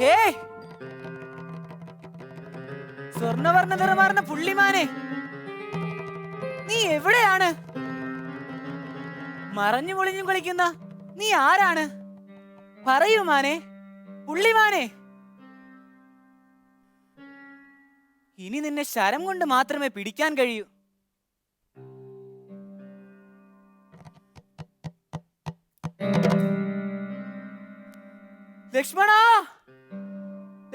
ഏയ് സ്വർണവർണ നിറമാർന്ന പുള്ളിമാനെ. നീ എവിടെയാണ്? മറഞ്ഞു പൊളിഞ്ഞു കളിക്കുന്ന നീ ആരാണ്? പറയൂ മാനെ പുള്ളിമാനെ. ഇനി നിന്നെ ശരം കൊണ്ട് മാത്രമേ പിടിക്കാൻ കഴിയൂ. ലക്ഷ്മണ!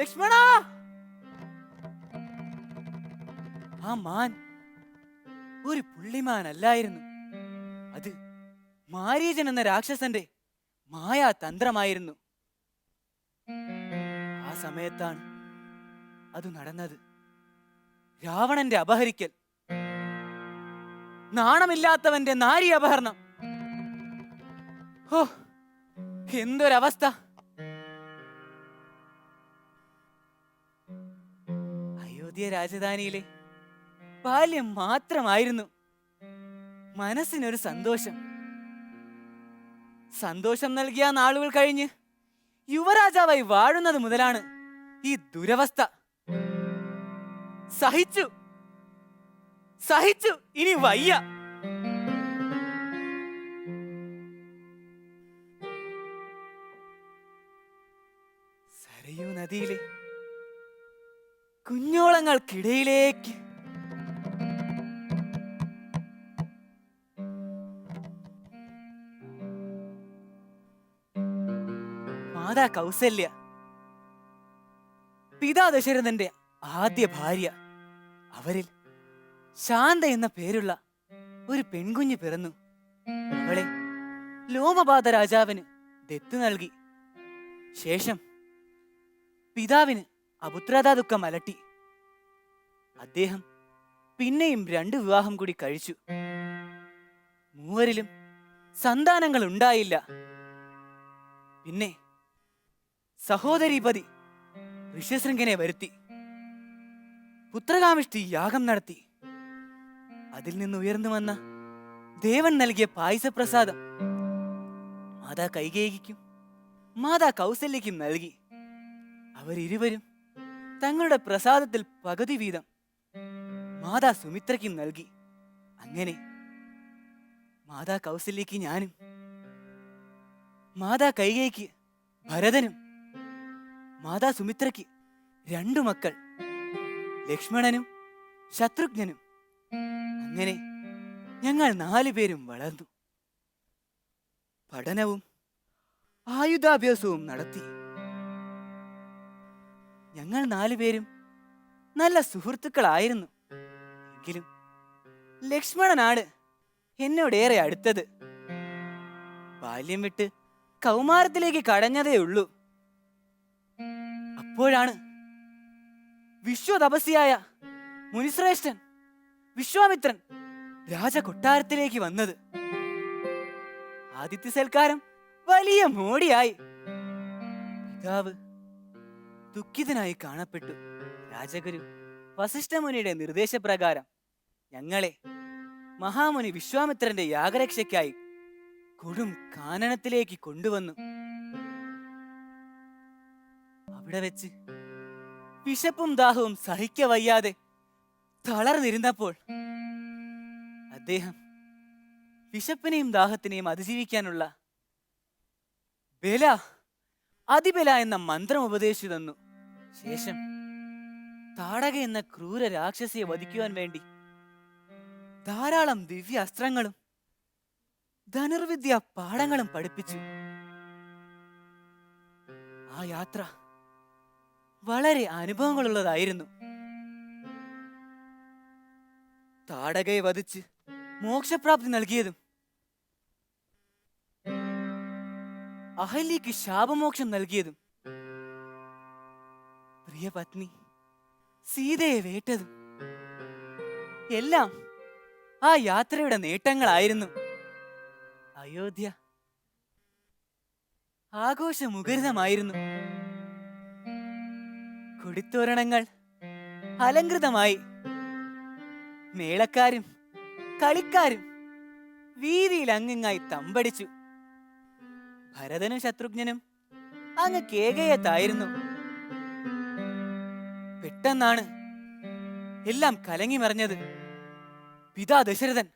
ലക്ഷ്മണ! ആ മാൻ ഒരു പുള്ളിമാൻ അല്ലായിരുന്നു അത് മാരീചൻ എന്ന രാക്ഷസന്റെ മായാ തന്ത്രമായിരുന്നു ആ സമയത്താണ് അത് നടന്നത്. രാവണന്റെ അപഹരിക്കൽ. നാണമില്ലാത്തവന്റെ നാരി അപഹരണം. ഓ എന്തൊരവസ്ഥ! അയോധ്യ രാജധാനിയിലെ. ബാല്യം മാത്രമായിരുന്നു. മനസ്സിനൊരു സന്തോഷം. സന്തോഷം നൽകിയ നാളുകൾ കഴിഞ്ഞ് യുവരാജാവായി വാഴുന്നത് മുതലാണ് ഈ ദുരവസ്ഥ. സഹിച്ചു. സഹിച്ചു. ഇനി വയ്യ. സരയു നദിയിലെ കുഞ്ഞോളങ്ങൾക്കിടയിലേക്ക്. മാതാ കൗസല്യ. പിതാ ദശരഥന്റെ ആദ്യ ഭാര്യ. അവരിൽ ശാന്ത എന്ന പേരുള്ള ഒരു പെൺകുഞ്ഞ് പിറന്നു. അവളെ ലോമപാത രാജാവിന് ദത്തു നൽകി. ശേഷം പിതാവിന് അപുത്രതാ ദുഃഖം അലട്ടി അദ്ദേഹം പിന്നെയും രണ്ട് വിവാഹം കൂടി കഴിച്ചു. മൂവരിലും സന്താനങ്ങൾ ഉണ്ടായില്ല. പിന്നെ സഹോദരീപതി ഋഷ്യശൃംഖനെ വരുത്തി. പുത്രകാമിഷ്ടി യാഗം നടത്തി. അതിൽ നിന്ന് ഉയർന്നു വന്ന ദേവൻ നൽകിയ പായസപ്രസാദം മാതാ കൈകേയിക്കും മാതാ കൗസല്യയ്ക്കും നൽകി. അവരിരുവരും തങ്ങളുടെ പ്രസാദത്തിൽ പകുതി വീതം മാതാ സുമിത്രയ്ക്കും നൽകി. അങ്ങനെ മാതാ കൗസല്യയ്ക്ക് ഞാനും മാതാ കൈകേയിക്ക് ഭരതനും മാതാ സുമിത്രയ്ക്ക് രണ്ടു മക്കൾ ലക്ഷ്മണനും ശത്രുഘ്നനും. അങ്ങനെ ഞങ്ങൾ നാലു പേരും വളർന്നു. പഠനവും ആയുധാഭ്യാസവും നടത്തി. ഞങ്ങൾ നാലുപേരും നല്ല സുഹൃത്തുക്കളായിരുന്നു. എങ്കിലും ലക്ഷ്മണനാണ് എന്നോടേറെ അടുത്തത്. ബാല്യം വിട്ട് കൗമാരത്തിലേക്ക് കടഞ്ഞതേ ഉള്ളൂ. അപ്പോഴാണ് വിശ്വതപസ്യായ മുനിശ്രേഷ്ഠൻ വിശ്വാമിത്രൻ രാജകൊട്ടാരത്തിലേക്ക് വന്നത്. ആദിത്യ സൽക്കാരം വലിയ മോടിയായി. പിതാവ് ദുഃഖിതനായി കാണപ്പെട്ടു. രാജഗുരു വസിഷ്ഠമുനിയുടെ നിർദ്ദേശപ്രകാരം ഞങ്ങളെ മഹാമുനി വിശ്വാമിത്രന്റെ യാഗരക്ഷയ്ക്കായി കൊടും കാനനത്തിലേക്ക് കൊണ്ടുവന്നു. അവിടെ വെച്ച് വിശപ്പും ദാഹവും സഹിക്ക വയ്യാതെ തളർന്നിരുന്നപ്പോൾ അദ്ദേഹം വിശപ്പിനെയും ദാഹത്തിനെയും അതിജീവിക്കാനുള്ള ബല അതിബല എന്ന മന്ത്രം ഉപദേശിച്ചു തന്നു. ശേഷം താടക എന്ന ക്രൂര രാക്ഷസിയെ വധിക്കുവാൻ വേണ്ടി ധാരാളം ദിവ്യ അസ്ത്രങ്ങളും ധനുർവിദ്യ പാഠങ്ങളും പഠിപ്പിച്ചു. ആ യാത്ര വളരെ അനുഭവങ്ങളുള്ളതായിരുന്നു. താടകയെ വധിച്ച് മോക്ഷപ്രാപ്തി നൽകിയതും അഹല്യക്ക് ശാപമോക്ഷം നൽകിയതും പ്രിയ പത്നി സീതയെ വേട്ടതും. എല്ലാം ആ യാത്രയുടെ നേട്ടങ്ങളായിരുന്നു. അയോധ്യ ആഘോഷമുഖരിതമായിരുന്നു. കൊടിത്തോരണങ്ങൾ അലങ്കൃതമായി മേളക്കാരും കളിക്കാരും വീതിയിൽ അങ്ങിങ്ങായി തമ്പടിച്ചു. ഭരതനും ശത്രുഘ്നും അങ്ങ് കേകയത്തായിരുന്നു. പെട്ടെന്നാണ് എല്ലാം കലങ്ങി മറിഞ്ഞത്. പിതാ ദശരഥൻ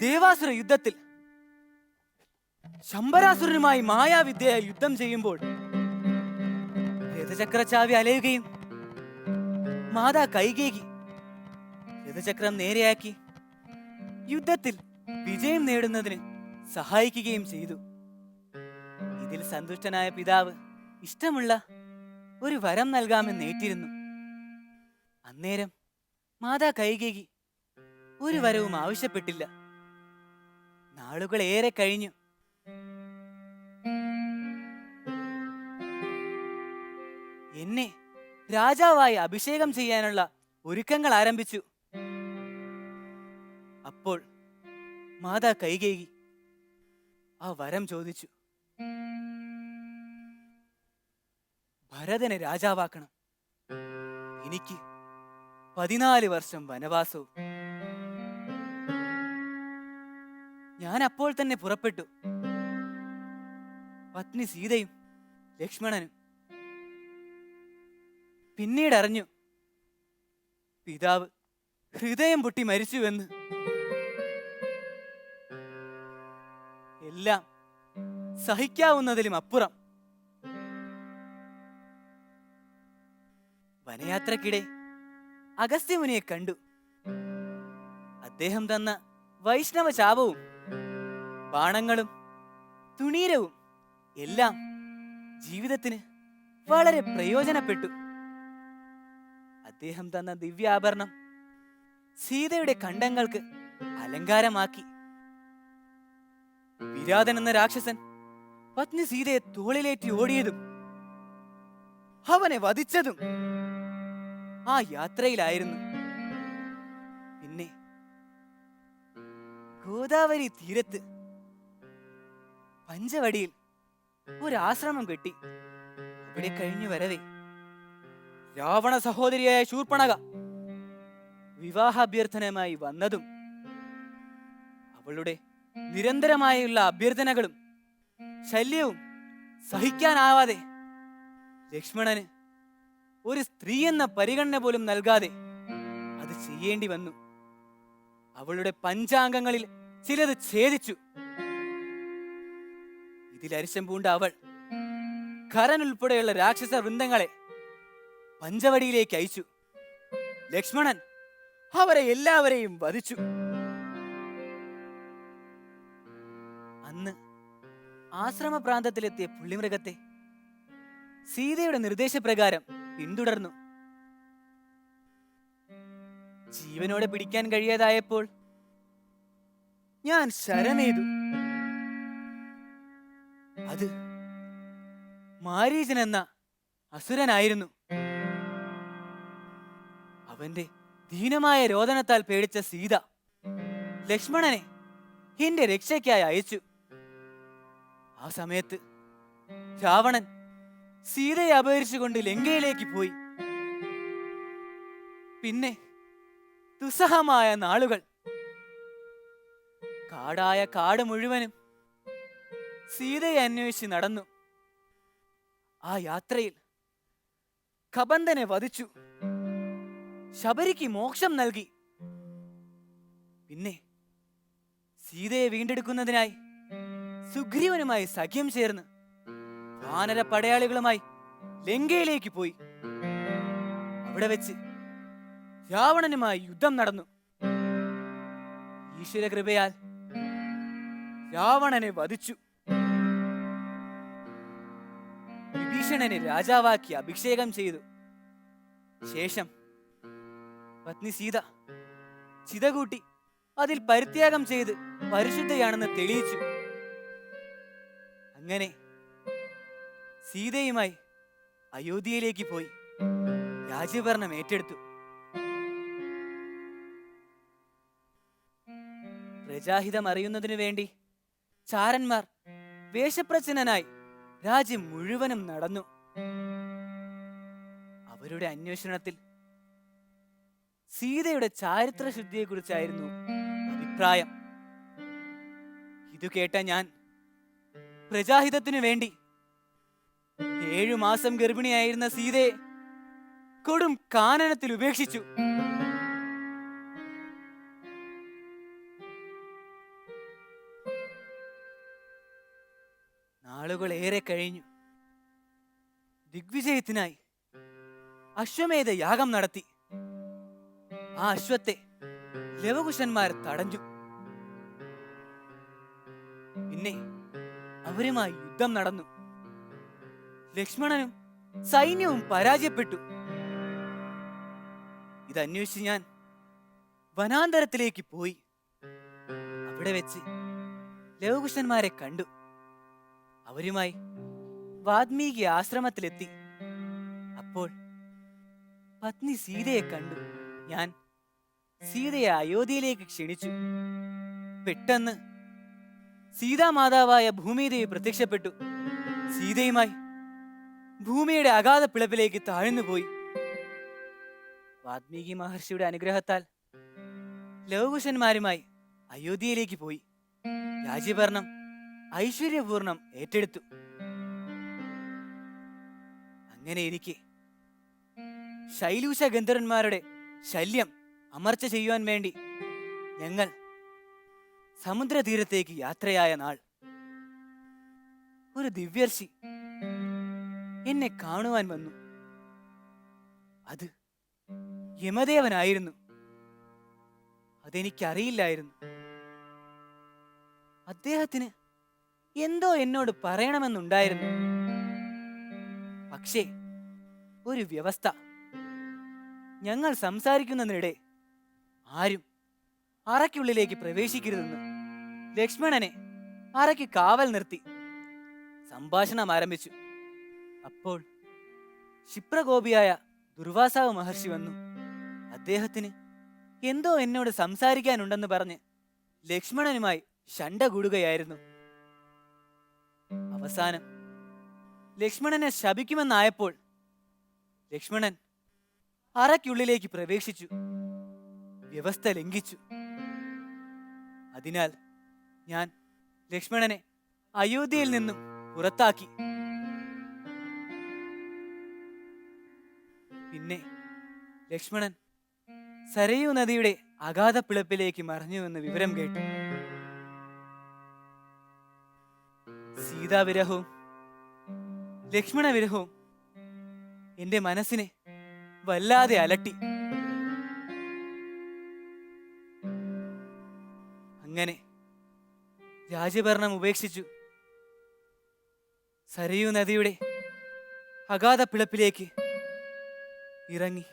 ദേവാസുര യുദ്ധത്തിൽ ശമ്പരാസുരനുമായി മായാവിദ്യയെ യുദ്ധം ചെയ്യുമ്പോൾ രഥചക്രചാവി അലയുകയും മാതാ കൈകേകി രഥചക്രം നേരെയാക്കി യുദ്ധത്തിൽ വിജയം നേടുന്നതിന് സഹായിക്കുകയും ചെയ്തു. ഇതിൽ സന്തുഷ്ടനായ പിതാവ് ഇഷ്ടമുള്ള ഒരു വരം നൽകാമെന്ന് ഏറ്റിരുന്നു. അന്നേരം മാതാ കൈകേകി ഒരു വരവും ആവശ്യപ്പെട്ടില്ല. നാളുകൾ ഏറെ കഴിഞ്ഞു. എന്നെ രാജാവായി അഭിഷേകം ചെയ്യാനുള്ള ഒരുക്കങ്ങൾ ആരംഭിച്ചു. അപ്പോൾ മാതാ കൈകേകി ആ വരം ചോദിച്ചു. ഭരതനെ രാജാവാക്കണം. എനിക്ക് പതിനാല് വർഷം വനവാസവും. ഞാൻ അപ്പോൾ തന്നെ പുറപ്പെട്ടു. പത്നി സീതയും ലക്ഷ്മണനും. പിന്നീട് അറിഞ്ഞു പിതാവ് ഹൃദയം പൊട്ടി മരിച്ചുവെന്ന്. എല്ലാം സഹിക്കാവുന്നതിലും അപ്പുറം. വനയാത്രക്കിടെ അഗസ്ത്യമുനിയെ കണ്ടു. അദ്ദേഹം തന്ന വൈഷ്ണവ ശാപവും ബാണങ്ങളും തുണീരവും എല്ലാം ജീവിതത്തിന് വളരെ പ്രയോജനപ്പെട്ടു. അദ്ദേഹം തന്ന ദിവ്യാഭരണം സീതയുടെ കണ്ടങ്ങൾക്ക് അലങ്കാരമാക്കി. വിരാതൻ എന്ന രാക്ഷസൻ പത്നി സീതയെ തോളിലേറ്റി ഓടിയതും അവനെ വധിച്ചതും ആ യാത്രയിലായിരുന്നു. പിന്നെ ഗോദാവരി തീരത്ത് പഞ്ചവടിയിൽ ഒരാശ്രമം കെട്ടി. അവിടെ കഴിഞ്ഞു വരവേ. രാവണ സഹോദരിയായ ശൂർപ്പണക വിവാഹാഭ്യർത്ഥനയുമായി വന്നതും അവളുടെ നിരന്തരമായുള്ള അഭ്യർത്ഥനകളും ശല്യവും സഹിക്കാനാവാതെ ലക്ഷ്മണന് ഒരു സ്ത്രീ എന്ന പരിഗണന പോലും നൽകാതെ അത് ചെയ്യേണ്ടി വന്നു. അവളുടെ പഞ്ചാംഗങ്ങളിൽ ചിലത് ഛേദിച്ചു. ഇതിൽ അരിശം പൂണ്ട അവൾ കരൻ ഉൾപ്പെടെയുള്ള രാക്ഷസ വൃന്ദങ്ങളെ പഞ്ചവടിയിലേക്ക് അയച്ചു. ലക്ഷ്മണൻ അവരെ എല്ലാവരെയും വധിച്ചു. അന്ന് ആശ്രമ പ്രാന്തത്തിലെത്തിയ പുള്ളിമൃഗത്തെ സീതയുടെ നിർദ്ദേശപ്രകാരം പിന്തുടർന്നു. ജീവനോടെ പിടിക്കാൻ കഴിയാതായപ്പോൾ ഞാൻ ശരണേതു. അത് മാരീജൻ എന്ന അസുരനായിരുന്നു. അവന്റെ ദീനമായ രോദനത്താൽ പേടിച്ച സീത ലക്ഷ്മണനെ എന്റെ രക്ഷയ്ക്കായി അയച്ചു. ആ സമയത്ത് രാവണൻ സീതയെ അപഹരിച്ചുകൊണ്ട് ലങ്കയിലേക്ക് പോയി. പിന്നെ ദുസ്സഹമായ നാളുകൾ. കാടായ കാട് മുഴുവനും സീതയെ അന്വേഷിച്ച് നടന്നു. ആ യാത്രയിൽ കബന്ധനെ വധിച്ചു. ശബരിക്ക് മോക്ഷം നൽകി. പിന്നെ സീതയെ വീണ്ടെടുക്കുന്നതിനായി സുഗ്രീവനുമായി സഖ്യം ചേർന്ന് വാനര പടയാളികളുമായി ലങ്കയിലേക്ക് പോയി. അവിടെ വെച്ച് രാവണനുമായി യുദ്ധം നടന്നു. ഈശ്വര കൃപയാൽ രാവണനെ വധിച്ചു. വിഭീഷണനെ രാജാവാക്കി അഭിഷേകം ചെയ്തു. ശേഷം പത്നി സീത ചിതകൂട്ടി അതിൽ പരിത്യാഗം ചെയ്ത് പരിശുദ്ധയാണെന്ന് തെളിയിച്ചു. അങ്ങനെ സീതയുമായി അയോധ്യയിലേക്ക് പോയി രാജ്യഭരണം ഏറ്റെടുത്തു. പ്രജാഹിതം അറിയുന്നതിനു വേണ്ടി ചാരന്മാർ വേഷപ്രച്ഛനായി രാജ്യം മുഴുവനും നടന്നു. അവരുടെ അന്വേഷണത്തിൽ സീതയുടെ ചാരിത്ര ചാരിത്രശുദ്ധിയെക്കുറിച്ചായിരുന്നു അഭിപ്രായം. ഇത് കേട്ട ഞാൻ പ്രജാഹിതത്തിനു വേണ്ടി ഏഴു മാസം ഗർഭിണിയായിരുന്ന സീതയെ കൊടും കാനനത്തിൽ ഉപേക്ഷിച്ചു. നാളുകൾ ഏറെ കഴിഞ്ഞു. ദിഗ്വിജയത്തിനായി അശ്വമേധ യാഗം നടത്തി. ആ അശ്വത്തെ ലവകുശന്മാർ തടഞ്ഞു. പിന്നെ അവരുമായി യുദ്ധം നടന്നു. ലക്ഷ്മണനും സൈന്യവും പരാജയപ്പെട്ടു. ഇതന്വേഷിച്ച് ഞാൻ വനാന്തരത്തിലേക്ക് പോയി. അവിടെ വെച്ച് ലവകുശന്മാരെ കണ്ടു. അവരുമായി വാത്മീകി ആശ്രമത്തിലെത്തി. അപ്പോൾ പത്നി സീതയെ കണ്ടു. ഞാൻ സീതയെ അയോധ്യയിലേക്ക് ക്ഷണിച്ചു. പെട്ടെന്ന് സീതാമാതാവായ ഭൂമിദേവി പ്രത്യക്ഷപ്പെട്ടു. സീതയുമായി ഭൂമിയുടെ അഗാധ പിളപ്പിലേക്ക് താഴ്ന്നുപോയി. വാത്മീകി മഹർഷിയുടെ അനുഗ്രഹത്താൽ ലവകുശന്മാരുമായി അയോധ്യയിലേക്ക് പോയി. രാജ്യഭരണം ഐശ്വര്യപൂർണം ഏറ്റെടുത്തു. അങ്ങനെ ഇരിക്കെ ശൈലൂഷ ഗന്ധർവന്മാരുടെ ശല്യം അമർച്ച ചെയ്യുവാൻ വേണ്ടി ഞങ്ങൾ സമുദ്രതീരത്തേക്ക് യാത്രയായ നാൾ ഒരു ദിവ്യർഷി എന്നെ കാണുവാൻ വന്നു. അത് യമദേവനായിരുന്നു. അതെനിക്കറിയില്ലായിരുന്നു. അദ്ദേഹത്തിന് എന്തോ എന്നോട് പറയണമെന്നുണ്ടായിരുന്നു. പക്ഷേ ഒരു വ്യവസ്ഥ. ഞങ്ങൾ സംസാരിക്കുന്നതിനിടെ ആരും അറയ്ക്കുള്ളിലേക്ക് പ്രവേശിക്കരുതെന്ന് ലക്ഷ്മണനെ അറയ്ക്ക് കാവൽ നിർത്തി. സംഭാഷണം ആരംഭിച്ചു. അപ്പോൾ ക്ഷിപ്രകോപിയായ ദുർവാസാവ് മഹർഷി വന്നു. അദ്ദേഹത്തിന് എന്തോ എന്നോട് സംസാരിക്കാനുണ്ടെന്ന് പറഞ്ഞ് ലക്ഷ്മണനുമായി ഷണ്ട കൂടുകയായിരുന്നു. അവസാനം ലക്ഷ്മണനെ ശപിക്കുമെന്നായപ്പോൾ ലക്ഷ്മണൻ അറയ്ക്കുള്ളിലേക്ക് പ്രവേശിച്ചു. വ്യവസ്ഥ ലംഘിച്ചു. അതിനാൽ ഞാൻ ലക്ഷ്മണനെ അയോധ്യയിൽ നിന്നും പുറത്താക്കി പിന്നെ ലക്ഷ്മണൻ സരയു നദിയുടെ അഗാധ പിളപ്പിലേക്ക് മറിഞ്ഞുവെന്ന് വിവരം കേട്ടു. സീതാവിരഹവും ലക്ഷ്മണ വിരഹവും എന്റെ മനസ്സിനെ വല്ലാതെ അലട്ടി. അങ്ങനെ രാജ്യഭരണം ഉപേക്ഷിച്ചു. സരയു നദിയുടെ അഗാധ പിളപ്പിലേക്ക് ഇറങ്ങി